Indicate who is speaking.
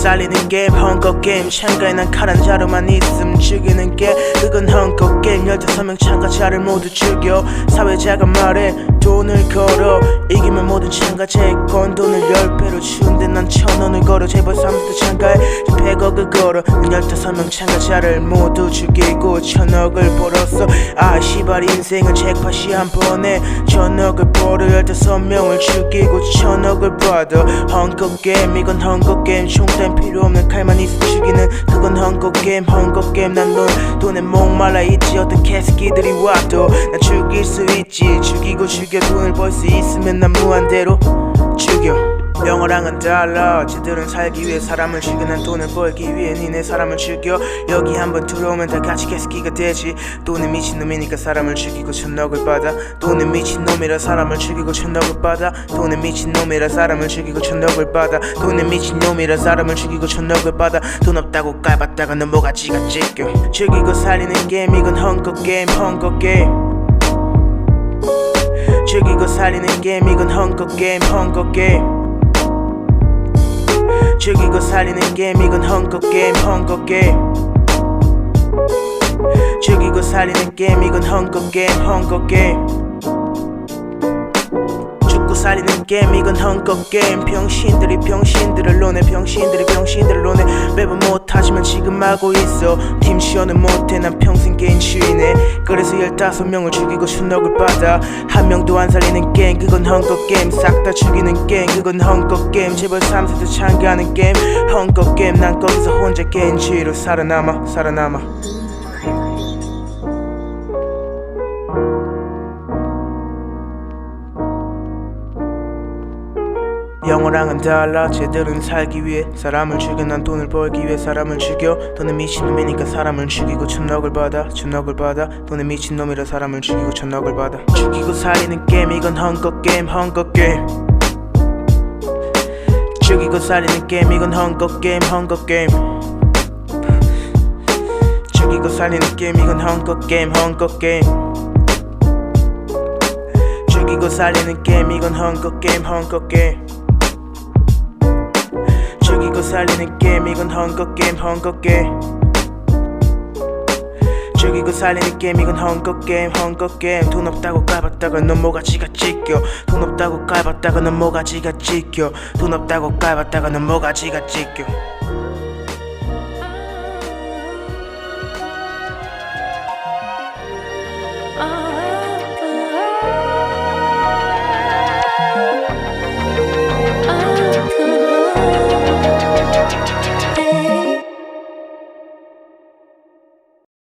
Speaker 1: 살리는 게임 헝거 게임. 참가에 난 칼한 자루만 있음. 죽이는 게 게임 15명 참가자를 모두 죽여 사회자가 말해 돈을 걸어 이기면 모든 참가자의 건 돈을 10배로 주는데 난 천원을 걸어 제발 삼수도 참가해 100억을 걸어 난 15명 참가자를 모두 죽이고 천억을 벌었어 아 시발 인생은 잭팟이 한 번에 천억을 벌어 15명을 죽이고 천억을 받아 헝거 게임 이건 헝거 게임. 총탄 필요 없는 칼만 있어 죽이는 그건 헝거 게임 헝거 게임. 난돈 돈에 목말라 있지. 어떤 개새끼들이 와도 난 죽일 수 있지. 죽이고 죽여 돈을 벌 수 있으면 난 무한대로 죽여 영어랑은 달라. 쟤들은 살기 위해 사람을 난 돈을 벌기 위해 니네 사람을 죽여. 여기 한번 들어오면 다 같이 개새끼가 되지. 돈은 미친놈이니까 사람을 죽이고 천억을 받아. 돈은 미친놈이라 사람을 죽이고 천억을 받아. 돈은 미친놈이라 사람을 죽이고 천억을 받아. 돈은 미친놈이라 사람을 죽이고 천억을 받아. 돈 없다고 깔봤다가 넘어가 지가 찢겨 죽이고 살리는 게임 이건 헝거 게임 헝거 게임. 죽이고 살리는 게임 이건 헝거 게임 헝거 게임 죽이고 살리는 게임 이건 헝거 게임 헝거 게임. 죽이고 살리는 게임 이건 헝거 게임 헝거 게임 살리는 게임 이건 헝거 게임. 병신들이 병신들을 노네 병신들이 병신들을 노네 매번 못하지만 지금 하고 있어. 팀 시연은 못해 난 평생 게임 주인해. 그래서 15명을 죽이고 천억을 받아. 한 명도 안 살리는 게임 그건 헝거 게임. 싹 다 죽이는 게임 그건 헝거 게임. 제발 3세도 참가하는 게임 헝거 게임. 난 거기서 혼자 게임 주의로 살아남아 살아남아 영어랑은 달라 쟤들은 살기 위해 사람을 죽여 난 돈을 벌기 위해 사람을 죽여 돈은 미친놈이니까 사람을 죽이고 천억을 받아 천억을 받아 돈은 미친놈이라 사람을 죽이고 천억을 받아. 죽이고 살리는 게임 이건 헝거 게임 헝거 게임. 죽이고 살리는 게임 이건 헝거 게임 헝거 게임. 죽이고 살리는 게임 이건 헝거 게임 헝거 게임. 죽이고 살리는 게임 이건 헝거 게임 헝거 게임 죽이고 살리는 게임 이건 헝거 게임 헝거 게임. 죽이고 살리는 게임 이건 헝거 게임 헝거 게임. 돈 없다고 깔봤다가 넌 뭐가지가 찢겨 돈 없다고 깔봤다가 넌 뭐가지가 찢겨 돈 없다고 깔봤다가 넌 뭐가지가 찢겨
Speaker 2: 아